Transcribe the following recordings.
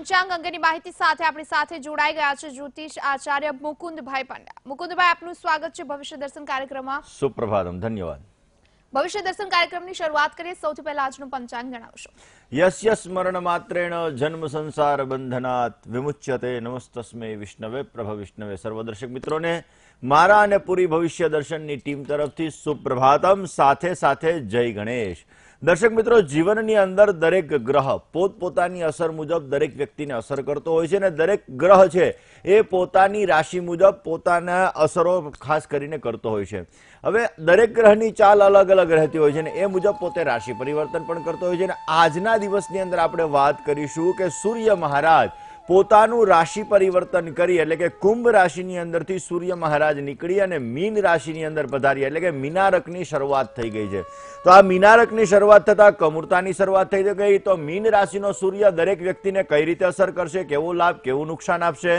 પંચાંગ અંગેની માહિતી સાથે આપણી સાથે જોડાઈ ગયા છે જ્યોતિષ આચાર્ય મુકુંદભાઈ પંડ્યા. મુકુંદભાઈ આપનું સ્વાગત છે ભવિષ્ય દર્શન કાર્યક્રમમાં. સુપ્રભાતમ ધન્યવાદ. ભવિષ્ય દર્શન કાર્યક્રમની શરૂઆત કરીએ. સૌથી પહેલા આજનું પંચાંગ જણાવશો યસ્ય સ્મરણ માત્રેણ જન્મ સંસાર બંધનાત વિમુચ્યતે નમસ્તસ્મે વિષ્ણવે પ્રભ વિષ્ણવે. સર્વદર્શક મિત્રોને મારા અને પૂરી ભવિષ્ય દર્શનની ટીમ તરફથી સુપ્રભાતમ. સાથે સાથે જય ગણેશ. દર્શક મિત્રો, જીવનની અંદર દરેક ગ્રહ પોતપોતાની અસર મુજબ દરેક વ્યક્તિને અસર કરતો હોય છે અને દરેક ગ્રહ છે એ પોતાની રાશિ મુજબ પોતાના અસરો ખાસ કરીને કરતો હોય છે. હવે દરેક ગ્રહની ચાલ અલગ અલગ રહેતી હોય છે અને એ મુજબ પોતે રાશિ પરિવર્તન પણ કરતો હોય છે અને આજના દિવસની અંદર આપણે વાત કરીશું કે સૂર્ય મહારાજ પોતાનું રાશિ પરિવર્તન કરી, એટલે કે કુંભ રાશિની અંદરથી સૂર્ય મહારાજ નીકળી અને મીન રાશિની અંદર પધારી, એટલે કે મીનારકની શરૂઆત થઈ ગઈ છે. તો આ મીનારકની શરૂઆત થતા કમૂરતાની શરૂઆત થઈ ગઈ. તો મીન રાશિનો સૂર્ય દરેક વ્યક્તિને કઈ રીતે અસર કરશે? કેવો લાભ, કેવું નુકસાન આપશે?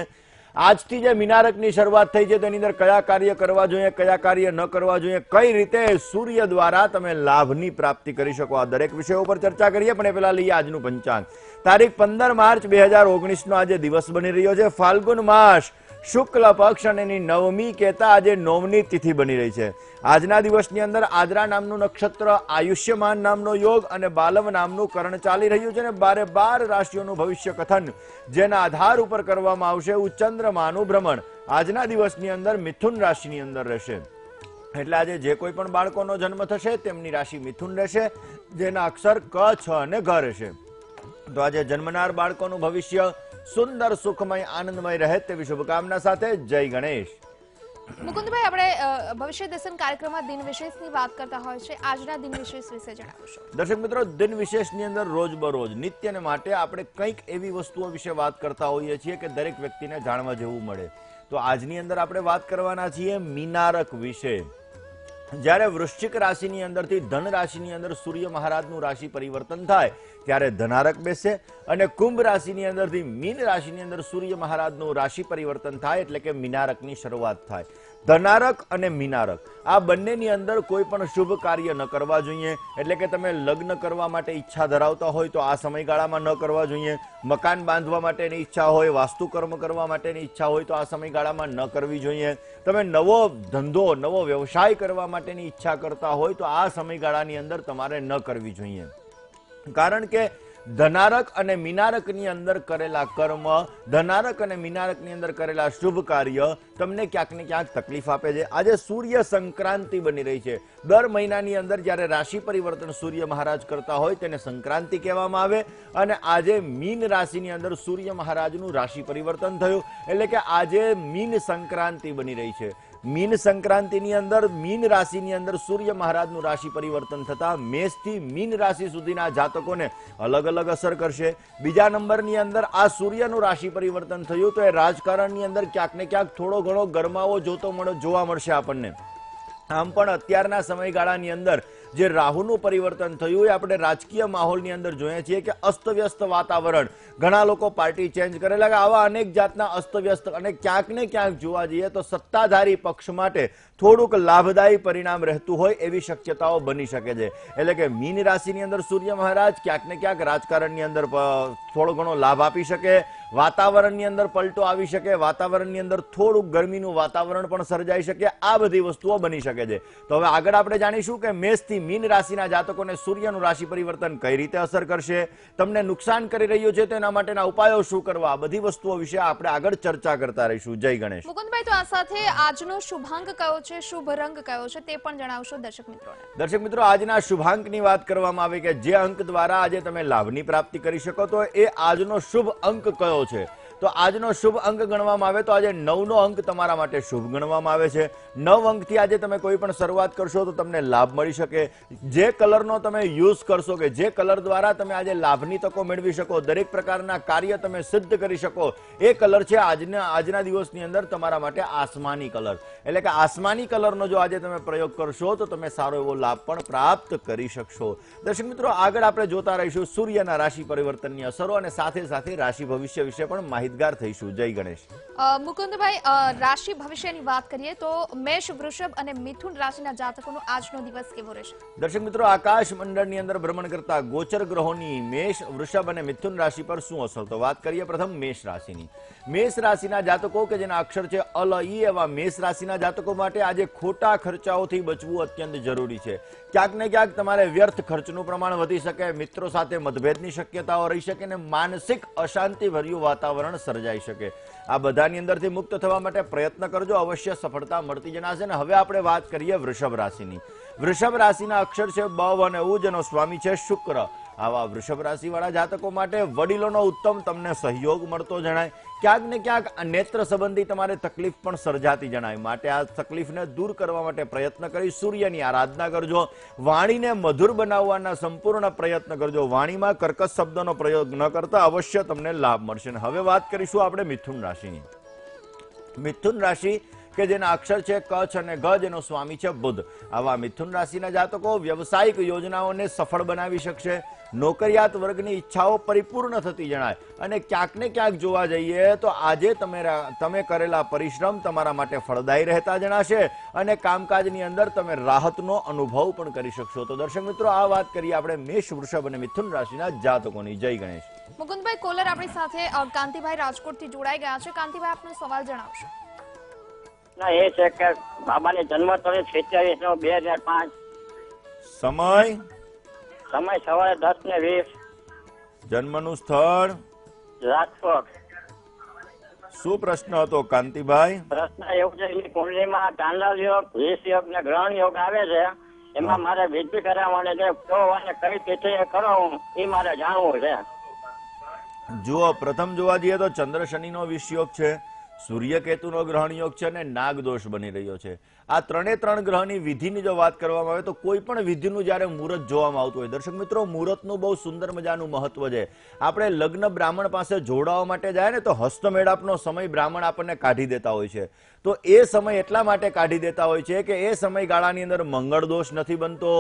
આજથી જે મીનારકની શરૂઆત થઈ છે, તેની અંદર કયા કાર્ય કરવા જોઈએ, કયા કાર્ય ન કરવા જોઈએ, કઈ રીતે સૂર્ય દ્વારા તમે લાભની પ્રાપ્તિ કરી શકો, આ દરેક વિષયો ઉપર ચર્ચા કરીએ, પણ એ પહેલા લઈએ આજનું પંચાંગ. તારીખ પંદર માર્ચ બે હજાર ઓગણીસનો આજે દિવસ બની રહ્યો છે. ફાલ્ગુન માસ શુક્લ પક્ષ અને એની નવમી કહેતા આજે નવમી તિથિ બની રહી છે. આજના દિવસની અંદર આદરા નામનું નક્ષત્ર, આયુષ્યમાન નામનો યોગ અને બાલમ નામનું કરણ ચાલી રહ્યું છે અને બારે બાર રાશિઓનું ભવિષ્ય કથન જેના આધાર ઉપર કરવામાં આવશે ઉચ્ચંદ્રમાનું ભ્રમણ. આજના દિવસની અંદર મિથુન રાશિની અંદર રહેશે. એટલે આજે જે કોઈ પણ બાળકોનો જન્મ થશે તેમની રાશિ મિથુન રહેશે, જેના અક્ષર ક, છ અને ઘ રહેશે. તો આજે જન્મનાર બાળકોનું ભવિષ્ય સુંદર સુખમય આનંદમય રહે તેવી શુભકામના સાથે જય ગણેશ. મુકુંદભાઈ આપણે ભવિષ્ય દર્શન કાર્યક્રમમાં દિન વિશેષની વાત કરતા હોય છે. આજના દિન વિશેષ વિશે જણાવશો. દર્શક મિત્રો દિન વિશેષની અંદર રોજબરોજ નિત્યને માટે આપણે કંઈક એવી વસ્તુઓ વિશે વાત કરતા હોઈએ છીએ કે દરેક વ્યક્તિને જાણવા જેવું મળે. તો આજની અંદર આપણે વાત કરવાના છીએ મીનારક વિશે. જ્યારે વૃશ્ચિક રાશિની અંદરથી ધન રાશિની અંદર સૂર્ય મહારાજનું રાશિ પરિવર્તન થાય, ત્યારે ધનારક બેસે અને કુંભ રાશિની અંદરથી મીન રાશિની અંદર સૂર્ય મહારાજનું રાશિ પરિવર્તન થાય, એટલે કે મીનારકની શરૂઆત થાય. ધનારક અને મીનારક. આ બંનેની અંદર કોઈ પણ શુભ કાર્ય ન કરવા જોઈએ. એટલે કે તમે લગ્ન કરવા માટે ઈચ્છા ધરાવતા હોય તો આ સમયગાળામાં ન કરવા જોઈએ. મકાન બાંધવા માટેની ઈચ્છા હોય વાસ્તુકર્મ કરવા માટેની ઈચ્છા હોય તો આ સમયગાળામાં ન કરવી જોઈએ. તમે નવો ધંધો, નવો વ્યવસાય કરવા માટેની ઈચ્છા કરતા હોય તો આ સમયગાળાની અંદર તમારે ન કરવી જોઈએ. કારણ કે ધનારક અને મીનારકની અંદર કરેલા કર્મ, ધનારક અને મીનારકની અંદર કરેલા શુભ કાર્ય તમને ક્યાંક ને ક્યાંક તકલીફ આપે છે. આજે સૂર્ય સંક્રાંતિ બની રહી છે. દર મહિનાની અંદર જ્યારે રાશિ પરિવર્તન સૂર્ય મહારાજ કરતા હોય તેને સંક્રાંતિ કહેવામાં આવે અને આજે મીન રાશિની અંદર સૂર્ય મહારાજનું રાશિ પરિવર્તન થયું. એટલે કે આજે મીન સંક્રાંતિ બની રહી છે. મીન સંક્રાંતિની અંદર, મીન રાશિની અંદર સૂર્ય મહારાજનું રાશિ પરિવર્તન થતા મેષથી મીન રાશિ સુધીના જાતકોને અલગ અલગ અસર કરશે. બીજા નંબરની અંદર આ સૂર્યનું રાશિ પરિવર્તન થયું તો એ રાજકારણની અંદર ક્યાંક ને ક્યાંક થોડો ઘણો ગરમાવો જોતો મળો જોવા મળશે આપણને. આમ પણ અત્યારના સમયગાળાની અંદર જે રાહુનું પરિવર્તન થયું એ આપણે રાજકીય માહોલની અંદર જોઈએ છીએ કે અસ્તવ્યસ્ત વાતાવરણ. ઘણા લોકો પાર્ટી ચેન્જ કરેલા આવા અનેક જાતના અસ્તવ્યસ્ત અને ક્યાંક ને ક્યાંક જોવા જઈએ તો સત્તાધારી પક્ષ માટે થોડુંક લાભદાયી પરિણામ રહેતું હોય એવી શક્યતાઓ બની શકે છે. એટલે કે મીન રાશિની અંદર સૂર્ય મહારાજ ક્યાંક ને ક્યાંક રાજકારણની અંદર થોડો ઘણો લાભ આપી શકે, વાતાવરણની અંદર પલટો આવી શકે, વાતાવરણની અંદર થોડુંક ગરમીનું વાતાવરણ પણ સર્જાઈ શકે, આ બધી વસ્તુઓ બની શકે છે. તો હવે આગળ આપણે જાણીશું કે મેષથી મીન રાશિના જાતકોને સૂર્યનું રાશિ પરિવર્તન કઈ રીતે અસર કરશે, તમને નુકસાન કરી રહ્યું છે તેના માટેના ઉપાયો શું કરવા, આ બધી વસ્તુઓ વિશે આપણે આગળ ચર્ચા કરતા રહીશું. જય ગણેશ. મુકુંદભાઈ, તો આ સાથે આજનો શુભાંક કયો છે? શુભ રંગ કયો છે તે પણ જણાવશો દર્શક મિત્રોને. દર્શક મિત્રો, આજના શુભાંકની વાત કરવામાં આવી કે જે અંક દ્વારા આજે તમે લાભની પ્રાપ્તિ કરી શકો તો એ આજનો શુભ અંક કયો છે? તો આજનો શુભ અંક ગણવામાં આવે તો આજે નવનો અંક તમારા માટે શુભ ગણવામાં આવે છે. નવ અંકથી આજે તમે કોઈ પણ શરૂઆત કરશો તો તમને લાભ મળી શકે. જે કલરનો તમે યુઝ કરશો કે જે કલર દ્વારા તમે આજે લાભની તકો મેળવી શકો, દરેક પ્રકારના કાર્ય તમે સિદ્ધ કરી શકો, એ કલર છે આજના આજના દિવસની અંદર તમારા માટે આસમાની કલર. એટલે કે આસમાની કલરનો જો આજે તમે પ્રયોગ કરશો તો તમે સારો એવો લાભ પણ પ્રાપ્ત કરી શકશો. દર્શક મિત્રો, આગળ આપણે જોતા રહીશું સૂર્યના રાશિ પરિવર્તનની અસરો અને સાથે સાથે રાશિ ભવિષ્ય વિશે પણ માહિતી માહિતગાર થઈશું. જય ગણેશ. મુકુંદભાઈ રાશિ ભવિષ્યની વાત કરીએ તો મેષ વૃષભ અને મિથુન રાશિના જાતકોનો આજનો દિવસ કેવો રહેશે? દર્શક મિત્રો આકાશ મંડળની અંદર ભ્રમણ કરતા ગોચર ગ્રહોની મેષ વૃષભ અને મિથુન રાશિ પર શું અસર? તો વાત કરીએ પ્રથમ મેષ રાશિની. મેષ રાશિના જાતકો કે જેના અક્ષર છે અલ ઈ એવા મેષ રાશિના જાતકો માટે આજે ખોટા ખર્ચાઓથી બચવું અત્યંત જરૂરી છે. ક્યાંક ને ક્યાંક તમારે વ્યર્થ ખર્ચનું પ્રમાણ વધી શકે મિત્રો સાથે મતભેદની શક્યતાઓ રહી શકે અને માનસિક અશાંતિભર્યું વાતાવરણ સર્જાઈ શકે. આ બધાની અંદરથી મુક્ત થવા માટે પ્રયત્ન કરજો. અવશ્ય સફળતા મળતી જણાશે અને હવે આપણે વાત કરીએ વૃષભ રાશિની. વૃષભ રાશિના અક્ષર છે બ અને ઉ, જેનો સ્વામી છે શુક્ર. આવા વૃષભ રાશિ વાળા જાતકો માટે વડીલોનો ઉત્તમ તમને સહયોગ મળતો જણાય. ક્યાંક ને ક્યાંક આ નેત્ર સંબંધી તમારે તકલીફ પણ સર્જાતી જણાય. માટે આ તકલીફને દૂર કરવા માટે પ્રયત્ન કરી સૂર્યની આરાધના કરજો. વાણીને મધુર બનાવવાના સંપૂર્ણ પ્રયત્ન કરજો. વાણીમાં કર્કશ શબ્દનો પ્રયોગ ન કરતા અવશ્ય તમને લાભ મળશે. અને હવે વાત કરીશું આપણે મિથુન રાશિની. મિથુન રાશિ કે જેના અક્ષર છે કચ્છ અને ગજ એનો સ્વામી છે બુધ. આવા મિથુન રાશિના જાતકો વ્યવસાયિક યોજનાઓને સફળ બનાવી શકશે. નોકરિયાત વર્ગની ઈચ્છાઓ પરિપૂર્ણ થતી જણાય. અને ક્યાંક ને ક્યાંક જોવા જઈએ તો આજે તમે તમે કરેલા પરિશ્રમ તમારા માટે ફળદાયી રહેતા જણાશે. અને કામકાજની અંદર તમે રાહતનો અનુભવ પણ કરી શકશો. તો દર્શક મિત્રો, આ વાત કરીએ આપણે મેષ, વૃષભ અને મિથુન રાશિના જાતકોની. જય ગણેશ. મુકુંદભાઈ, કોલર આપણી સાથે કાંતિભાઈ રાજકોટથી જોડાઈ ગયા છે. કાંતિભાઈ, આપનો સવાલ જણાવશો. ના એ છે કે બાબાની જન્મ તારીખ સિત્યાવીસ નો બે હજાર પાંચ. સમય? સમય સવારે દસ ને વીસ. જન્મનું સ્થળ? રાજકોટ. શું પ્રશ્ન હતો કાંતિભાઈ? પ્રશ્ન એવું છે કે કુંડલીમાં ચાંદલ યોગ વીસ યોગ ને ગ્રહણ યોગ આવે છે. એમાં મારે વિધિ કરાવવાની છે તો અને કઈ તિથિ એ કરાવું એ મારે જાણવું છે. જુઓ પ્રથમ જોવા જઈએ તો ચંદ્ર શનિનો વિષયોગ છે. સૂર્ય કેતુનો ગ્રહણ યોગ છે અને નાગદોષ બની રહ્યો છે. આ ત્રણે ત્રણ ગ્રહની વિધિની જો વાત કરવામાં આવે તો કોઈ પણ વિધિનું જ્યારે મુહૂર્ત જોવામાં આવતું હોય. દર્શક મિત્રો, મુહૂર્તનું બહુ સુંદર મજાનું મહત્વ છે. આપણે લગ્ન બ્રાહ્મણ પાસે જોડાવા માટે જાય ને તો હસ્તમેળાપનો સમય બ્રાહ્મણ આપણને કાઢી દેતા હોય છે. તો એ સમય એટલા માટે કાઢી દેતા હોય છે કે એ સમયગાળાની અંદર મંગળ દોષ નથી બનતો,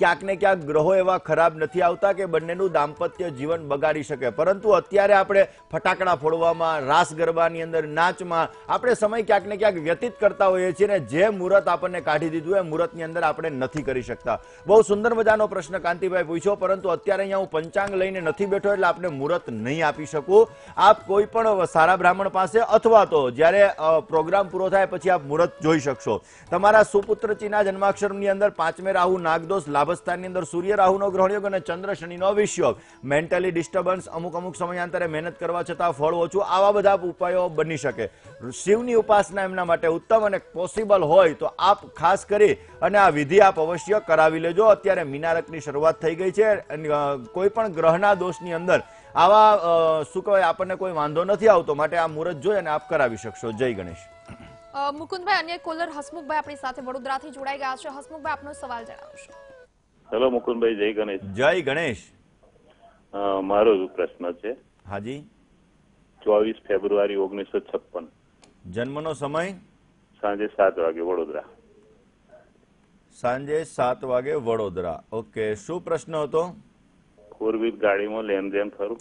ક્યાંક ને ક્યાંક ગ્રહો એવા ખરાબ નથી આવતા કે બંનેનું દાંપત્ય જીવન બગાડી શકે. પરંતુ અત્યારે આપણે ફટાકડા ફોડવામાં, રાસ ગરબાની અંદર નાચમાં આપણે સમય ક્યાંક ને ક્યાંક વ્યતીત કરતા હોઈએ છીએ ને જે મુહૂર્ત આપણને કાઢી દીધું એ મુહૂર્તની અંદર આપણે નથી કરી શકતા. બહુ સુંદર મજાનો પ્રશ્ન કાંતિભાઈ પૂછ્યો, પરંતુ અત્યારે અહીંયા હું પંચાંગ લઈને નથી બેઠો એટલે આપણે મુહૂર્ત નહીં આપી શકું. આપ કોઈ પણ સારા બ્રાહ્મણ પાસે અથવા તો જ્યારે પ્રોગ્રામ પૂરો થાય પછી આપ મુહૂર્ત જોઈ શકશો. તમારા સુપુત્ર ચીના જન્માક્ષરની અંદર પાંચમે રાહુ, નાગદોષ, લાભસ્થાનની અંદર સૂર્ય રાહુનો ગ્રહણયોગ અને ચંદ્ર શનિનો વિષયોગ. મેન્ટલી ડિસ્ટર્બન્સ અમુક અમુક સમયાંતરે મહેનત કરવા છતાં ફળ ઓછું આવા બધા ઉપાયો બની શકે. શિવની ઉપાસના એમના માટે ઉત્તમ અને પોસિબલ હોય તો આપ ખાસ કરી અને આ વિધિ આપ અવશ્ય કરાવી લેજો. અત્યારે મીનારકની શરૂઆત થઈ ગઈ છે. કોઈ પણ ગ્રહના દોષની અંદર આવા શું કહેવાય, આપણને કોઈ વાંધો નથી આવતો. માટે આ મુહૂર્ત જોઈ અને આપ કરાવી શકશો. જય ગણેશ. મુકુંદભાઈ અન્ય કોલર હસમુખભાઈ આપણી સાથે વડોદરાથી જોડાઈ ગયા છે. હસમુખભાઈ આપનો સવાલ જણાવશો. હેલો મુકુંદભાઈ જય ગણેશ. જય ગણેશ. મારો જ પ્રશ્ન છે. હાજી. ચોવીસ ફેબ્રુઆરી ઓગણીસો છપ્પન. જન્મનો સમય? સાંજે સાત વાગે વડોદરા. સાંજે સાત વાગે વડોદરા. ઓકે શું પ્રશ્ન હતો? ફોર વ્હીલ ગાડીમાં લેન દેન ખરું?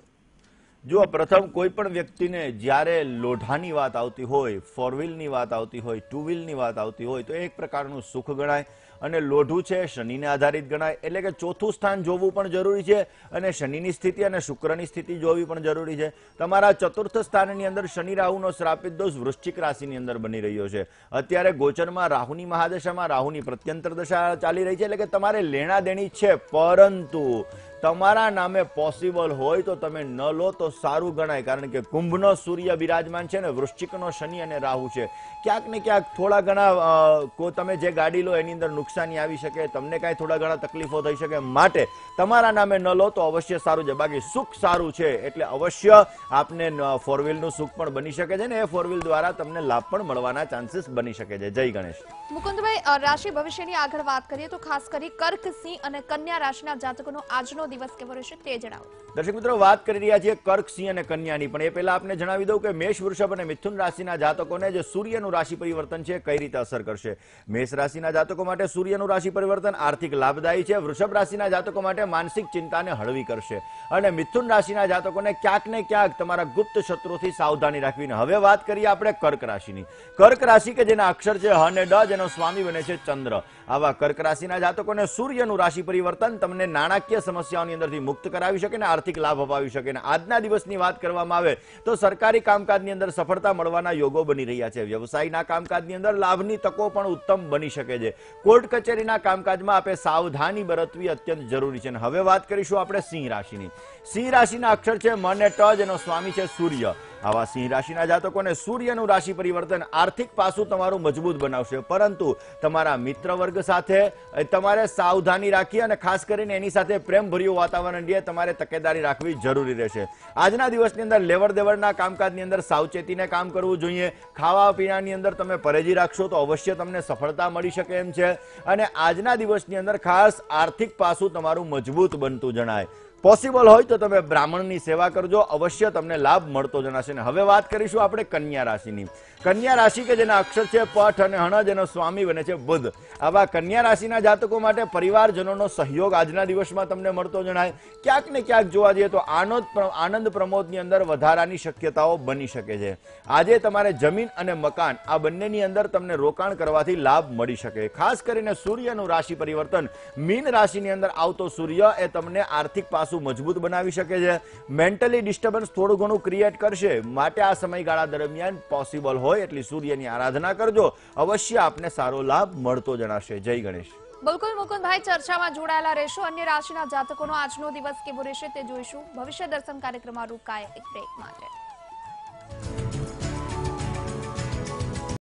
જુઓ, પ્રથમ કોઈ પણ વ્યક્તિને જ્યારે લોઢાની વાત આવતી હોય ફોર વ્હીલની વાત આવતી હોય ટુ વ્હીલની વાત આવતી હોય, તો એક પ્રકારનું સુખ ગણાય અને લોઢું છે, શનિને આધારિત ગણાય. એટલે કે ચોથું સ્થાન જોવું પણ જરૂરી છે અને શનિની સ્થિતિ અને શુક્રની સ્થિતિ જોવી પણ જરૂરી છે. તમારા ચતુર્થ સ્થાનની અંદર શનિ રાહુનો શ્રાપિત દોષ વૃશ્ચિક રાશિની અંદર બની રહ્યો છે. અત્યારે ગોચરમાં રાહુની મહાદશામાં રાહુની પ્રત્યંતર દશા ચાલી રહી છે. એટલે કે તમારે લેણા દેણી છે, પરંતુ તમારા નામે પોસિબલ હોય તો તમે ન લો, તો સારું ગણાય. કારણ કે કુંભનો સૂર્ય બિરાજમાન છે ને, વૃશ્ચિકનો શનિ અને રાહુ છે. ક્યાંક ને ક્યાંક થોડા ઘણા તમે જે ગાડી લો, એની અંદર નુકસાની આવી શકે, તમને કાંઈ થોડા ઘણા તકલીફો થઈ શકે. માટે તમારા નામે ન લો, તો અવશ્ય સારું છે. બાકી સુખ સારું છે, એટલે અવશ્ય આપને ફોર સુખ પણ બની શકે છે ને, એ ફોર દ્વારા તમને લાભ પણ મળવાના ચાન્સીસ બની શકે છે. જય ગણેશ. મુકુંદભાઈ રાશિ ભવિષ્યની આગળ વાત કરીએ તો ખાસ કરી કર્ક સિંહ અને કન્યા રાશિના જાતકોનો આજનો દિવસ કેવો રહેશે તે જણાવો. દર્શક મિત્રો, વાત કરી રહ્યા છીએ કર્ક સિંહ અને કન્યાની. પણ એ પહેલા આપને જણાવી દઉં કે મેષ, વૃષભ અને મિથુન રાશિના જાતકોને જે સૂર્યનું રાશિ પરિવર્તન છે, કઈ રીતે અસર કરશે? મેષ રાશિના જાતકો માટે સૂર્યનું રાશિ પરિવર્તન આર્થિક લાભદાયી છે, વૃષભ રાશિના જાતકો માટે માનસિક ચિંતાને હળવી કરશે. અને મિથુન રાશિના જાતકોને ક્યાંક ને ક્યાંક તમારા ગુપ્ત શત્રુથી સાવધાની રાખવીને. હવે વાત કરીએ આપણે કર્ક રાશિની. કર્ક રાશિ કે જેના અક્ષર છે હ અને ડ, જેનો સ્વામી બને છે ચંદ્ર. આવા કર્ક રાશિના જાતકોને સૂર્યનું રાશિ પરિવર્તન તમને નાણાકીય સમસ્યાઓની અંદરથી મુક્ત કરાવી શકે ને આર્થિક લાભ અપાવી શકે ને આજના દિવસની વાત કરવામાં આવે તો સરકારી કામકાજની અંદર સફળતા મળવાના યોગો બની રહ્યા છે. વ્યવસાયના કામકાજની અંદર લાભની તકો પણ ઉત્તમ બની શકે છે. કોર્ટ કચેરીના કામકાજમાં આપણે સાવધાની બરતવી અત્યંત જરૂરી છે. અને હવે વાત કરીશું આપણે સિંહ રાશિની. સિંહ રાશિના અક્ષર છે મન અને ટ જેનો સ્વામી છે સૂર્ય. આવા સિંહ રાશિના જાતકોને સૂર્યનું રાશિ પરિવર્તન આર્થિક પાસું તમારું મજબૂત બનાવશે. પરંતુ તમારા મિત્ર સાથે તમારે સાવધાની રાખી અને ખાસ કરીને એની સાથે પ્રેમભર્યું વાતાવરણ રહે તમારે તકેદારી રાખવી જરૂરી રહેશે. આજના દિવસની અંદર લેવડ દેવડના કામકાજની અંદર સાવચેતીને કામ કરવું જોઈએ. ખાવા પીણાની અંદર તમે પરેજી રાખશો તો અવશ્ય તમને સફળતા મળી શકે એમ છે. અને આજના દિવસની અંદર ખાસ આર્થિક પાસું તમારું મજબૂત બનતું જણાય. પોસિબલ હોય તો તમે બ્રાહ્મણની સેવા કરજો. અવશ્ય તમને લાભ મળતો જણાશે ને હવે વાત કરીશું આપણે કન્યા રાશિની. કન્યા રાશિ કે જેના અક્ષર છે પઠ અને હણ, જેનો સ્વામી બને છે બુધ. આવા કન્યા રાશિના જાતકો માટે પરિવારજનોનો સહયોગ આજના દિવસમાં તમને મળતો જણાય. ક્યાંક ને ક્યાંક જોવા જઈએ તો આનંદ આનંદ પ્રમોદની અંદર વધારાની શક્યતાઓ બની શકે છે. આજે તમારે જમીન અને મકાન, આ બંનેની અંદર તમને રોકાણ કરવાથી લાભ મળી શકે. ખાસ કરીને સૂર્યનું રાશિ પરિવર્તન. મીન રાશિની અંદર આવતો સૂર્ય એ તમને આર્થિક પાસું મજબૂત બનાવી શકે છે. મેન્ટલી ડિસ્ટર્બન્સ થોડું ઘણું ક્રિએટ કરશે. માટે આ સમયગાળા દરમિયાન પોસિબલ હોય એટલી સૂર્યની આરાધના કરજો. અવશ્ય આપને સારો લાભ મળતો જણાશે. જય ગણેશ. બિલકુલ મુકુંદભાઈ, ચર્ચામાં જોડાયેલા રહેશો. અન્ય રાશિના જાતકોનો આજનો દિવસ કેવો રહેશે તે જોઈશું. ભવિષ્ય દર્શન કાર્યક્રમમાં રોકાય એક બ્રેક માટે.